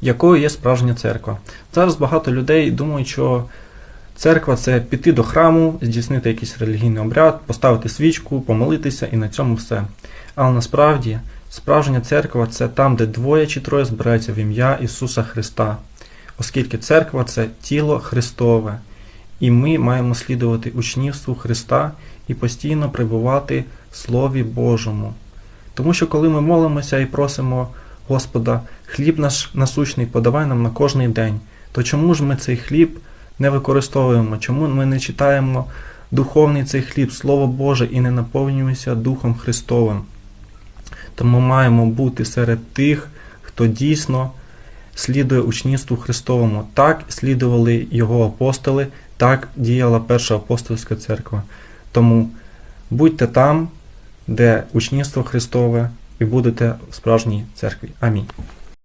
якою є справжня церква. Зараз багато людей думають, що церква це піти до храму, здійснити якийсь релігійний обряд, поставити свічку, помолитися і на цьому все. Але насправді справжня церква це там, де двоє чи троє збираються в ім'я Ісуса Христа, оскільки церква це тіло Христове, і ми маємо слідувати учнівству Христа і постійно прибувати в Слові Божому. Тому що коли ми молимося і просимо Господа, хліб наш насущний подавай нам на кожний день, то чому ж ми цей хліб не використовуємо? Чому ми не читаємо духовний цей хліб, Слово Боже, і не наповнюємося Духом Христовим? Тому маємо бути серед тих, хто дійсно слідує учнівству Христовому. Так слідували його апостоли, так діяла перша апостольська церква. Тому будьте там, де учнівство Христове, і будете в справжній церкві. Амінь.